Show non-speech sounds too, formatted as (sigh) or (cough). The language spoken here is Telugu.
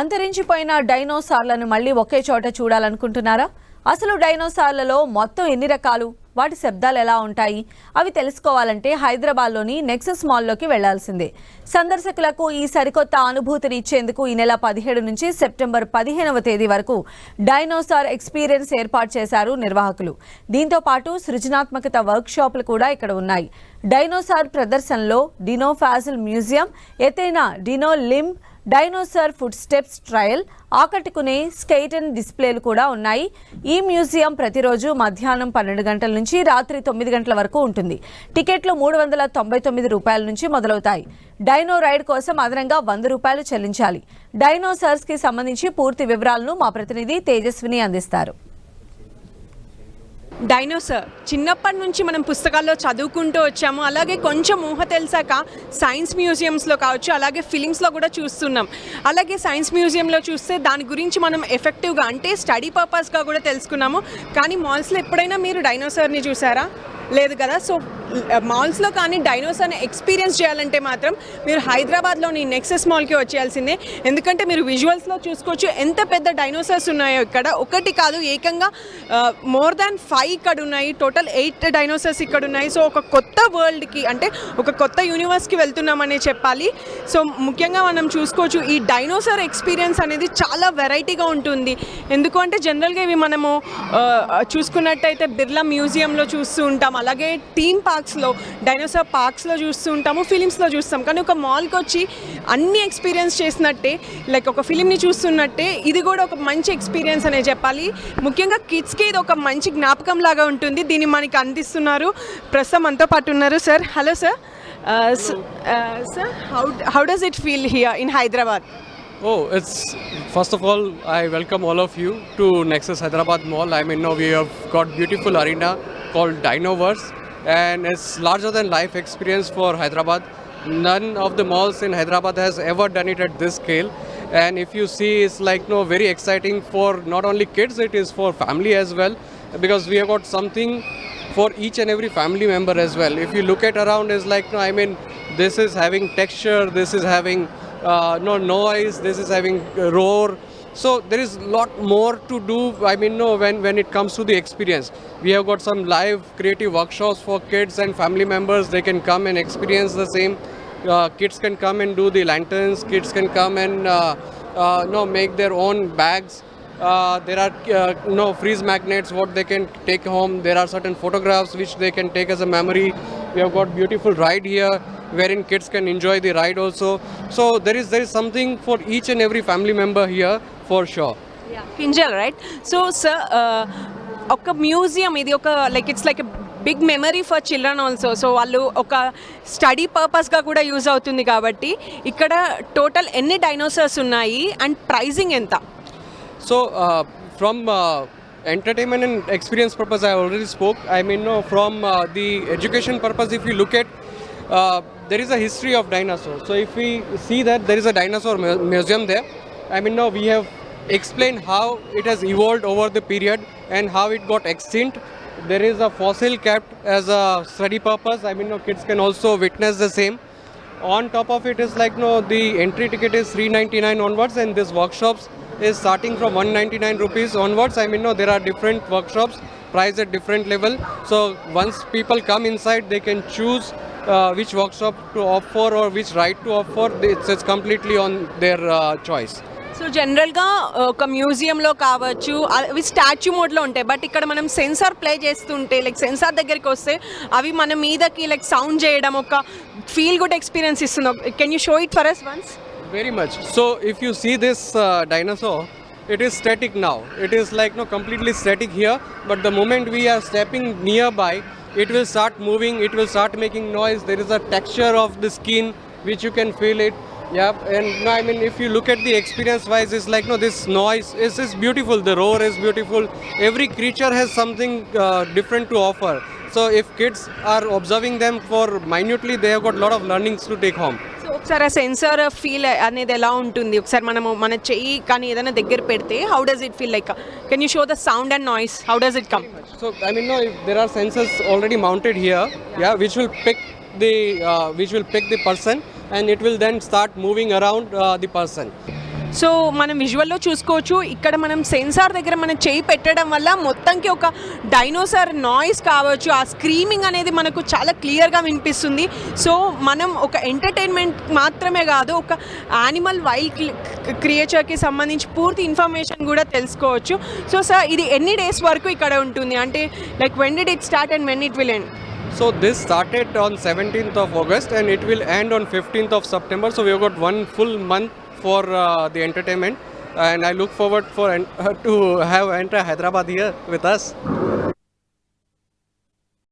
అంతరించిపోయిన డైనోసార్లను మళ్ళీ ఒకే చోట చూడాలనుకుంటున్నారా? అసలు డైనోసార్లలో మొత్తం ఎన్ని రకాలు? వాటి శబ్దాలు ఎలా ఉంటాయి? అవి తెలుసుకోవాలంటే హైదరాబాద్లోని నెక్సస్ మాల్లోకి వెళ్ళాల్సిందే. సందర్శకులకు ఈ సరికొత్త అనుభూతిని ఇచ్చేందుకు ఈ నెల పదిహేడు నుంచి సెప్టెంబర్ పదిహేనవ తేదీ వరకు డైనోసార్ ఎక్స్పీరియన్స్ ఏర్పాటు చేశారు నిర్వాహకులు. దీంతో పాటు సృజనాత్మకత వర్క్షాపులు కూడా ఇక్కడ ఉన్నాయి. డైనోసార్ ప్రదర్శనలో డినోఫాజిల్ మ్యూజియం ఎత్తైన dino limb dinosaur food steps trail ఆకట్టుకునే స్కేటన్ డిస్ప్లేలు కూడా ఉన్నాయి. ఈ మ్యూజియం ప్రతిరోజు మధ్యాహ్నం పన్నెండు గంటల నుంచి రాత్రి తొమ్మిది గంటల వరకు ఉంటుంది. టికెట్లు మూడు వందల తొంభై తొమ్మిది రూపాయల నుంచి మొదలవుతాయి. డైనో రైడ్ కోసం అదనంగా వంద రూపాయలు చెల్లించాలి. డైనోసార్స్కి సంబంధించి పూర్తి వివరాలను మా ప్రతినిధి తేజస్విని అందిస్తారు. డైనోసార్ చిన్నప్పటి నుంచి మనం పుస్తకాల్లో చదువుకుంటూ వచ్చాము. అలాగే కొంచెం ఊహ తెలిసాక సైన్స్ మ్యూజియంస్లో కావచ్చు అలాగే ఫిలిమ్స్లో కూడా చూస్తున్నాం. అలాగే సైన్స్ మ్యూజియంలో చూస్తే దాని గురించి మనం ఎఫెక్టివ్గా అంటే స్టడీ పర్పస్గా కూడా తెలుసుకున్నాము. కానీ మాల్స్లో ఎప్పుడైనా మీరు డైనోసార్ని చూసారా? లేదు కదా? సో మాల్స్లో కానీ డైనోసార్ని ఎక్స్పీరియన్స్ చేయాలంటే మాత్రం మీరు హైదరాబాద్లోని నెక్సెస్ మాల్కి వచ్చేయాల్సిందే. ఎందుకంటే మీరు విజువల్స్లో చూసుకోవచ్చు ఎంత పెద్ద డైనోసార్స్ ఉన్నాయో ఇక్కడ. ఒకటి కాదు ఏకంగా మోర్ దాన్ ఫైవ్ ఇక్కడ ఉన్నాయి. టోటల్ ఎయిట్ డైనోసార్స్ ఇక్కడ ఉన్నాయి. సో ఒక కొత్త వరల్డ్కి అంటే ఒక కొత్త యూనివర్స్కి వెళ్తున్నామనే చెప్పాలి. సో ముఖ్యంగా మనం చూసుకోవచ్చు ఈ డైనోసార్ ఎక్స్పీరియన్స్ అనేది చాలా వెరైటీగా ఉంటుంది. ఎందుకు అంటే జనరల్గా ఇవి మనము చూసుకున్నట్టయితే బిర్లా మ్యూజియంలో చూస్తూ ఉంటాం. అలాగే థీమ్ పార్క్స్లో డైనోసార్ పార్క్స్లో చూస్తూ ఉంటాము ఫిలిమ్స్లో చూస్తాం. కానీ ఒక మాల్కి వచ్చి అన్ని ఎక్స్పీరియన్స్ చేసినట్టే లైక్ ఒక ఫిలింని చూస్తున్నట్టే ఇది కూడా ఒక మంచి ఎక్స్పీరియన్స్ అనే చెప్పాలి. ముఖ్యంగా కిడ్స్కి ఇది ఒక మంచి జ్ఞాపకం లాగా ఉంటుంది. దీన్ని మనకి అందిస్తున్నారు. ప్రస్తుతం మనతో పాటు ఉన్నారు sir hello sir sir how how does it feel here in Hyderabad Oh, it's first of all, I welcome all of you to Nexus Hyderabad Mall. I mean, now we have got beautiful arena called Dinoverse, and it's larger than life experience for Hyderabad. None of the malls in Hyderabad has ever done it at this scale. And if you see, it's like no very exciting for not only kids, it is for family as well, because we have got something for each and every family member as well. If you look at around, is like no, I mean, this is having texture, this is having uh, no noise, this is having roar. So there is a lot more to do. I mean, no, when when it comes to the experience, we have got some live creative workshops for kids and family members. They can come and experience the same. Uh, kids can come and do the lanterns. Kids can come and uh, uh, no make their own bags. Uh, there are uh, no freeze magnets what they can take home there are certain photographs which they can take as a memory we have got beautiful ride here wherein kids can enjoy the ride also so there is there is something for each and every family member here for sure Kinjal right so sir ఒక మ్యూజియం ఇది ఒక like it's like big memory for children also so వాళ్ళు ఒక స్టడీ పర్పస్గా కూడా యూజ్ అవుతుంది కాబట్టి ఇక్కడ టోటల్ ఎన్ని డైనోసార్స్ ఉన్నాయి అండ్ ప్రైజింగ్ ఎంత So, uh, from uh, entertainment and experience purpose, I already spoke. I mean, no, from uh, the education purpose, if you look at, uh, there is a history of dinosaurs. So, if we see that there is a dinosaur mu- museum there, I mean, no, we have explained how it has evolved over the period and how it got extinct. There is a fossil kept as a study purpose. I mean, no, kids can also witness the same on top of it is like no the entry ticket is 399 onwards and this workshops is starting from 199 rupees onwards i mean no there are different workshops priced at different level so once people come inside they can choose uh, which workshop to opt for or which ride to opt for it's, it's completely on their uh, choice so జనరల్గా ఒక మ్యూజియంలో కావచ్చు అవి స్టాచ్యూ మోడ్లో ఉంటాయి బట్ ఇక్కడ మనం సెన్సార్ ప్లే చేస్తుంటే లైక్ సెన్సార్ దగ్గరికి వస్తే అవి మన మీదకి లైక్ సౌండ్ చేయడం ఒక ఫీల్ గుడ్ ఎక్స్పీరియన్స్ ఇస్తుంది can you show it for us once Very much. So if you see this uh, dinosaur, it is static now. It is like no completely static here. But the moment we are stepping nearby, it will start moving. It will start making noise. There is a texture of the skin which you can feel it. Yeah, and no, I mean, if you look at the experience wise, it's like no, this noise is is beautiful. The roar is beautiful. Every creature has something uh, different to offer. So if kids are observing them for minutely, they have got a lot of learnings to take home. ఒకసారి ఆ సెన్సర్ ఫీల్ అనేది ఎలా ఉంటుంది? ఒకసారి మనము మన చెయ్యి కానీ ఏదైనా దగ్గర పెడితే how does it feel like can you show the sound and noise how does it come so I mean no are sensors already mounted here yeah which will pick the which will pick the person and it will then start moving around the person so మనం విజువల్లో చూసుకోవచ్చు. ఇక్కడ మనం సెన్సార్ దగ్గర మనం చేయి పెట్టడం వల్ల మొత్తంకి ఒక డైనోసార్ నాయిస్ కావచ్చు. ఆ స్క్రీమింగ్ అనేది మనకు చాలా క్లియర్గా వినిపిస్తుంది. సో మనం ఒక ఎంటర్టైన్మెంట్ మాత్రమే కాదు ఒక యానిమల్ వైల్డ్ క్రియేచర్కి సంబంధించి పూర్తి ఇన్ఫర్మేషన్ కూడా తెలుసుకోవచ్చు. సో సార్ ఇది ఎన్ని డేస్ వరకు ఇక్కడ ఉంటుంది? అంటే like when did it start and when it will end So this started on 17th of August and it will end on 15th of September. So we have got one full month for uh, the entertainment, and I look forward for (laughs) to have enter Hyderabad here with us.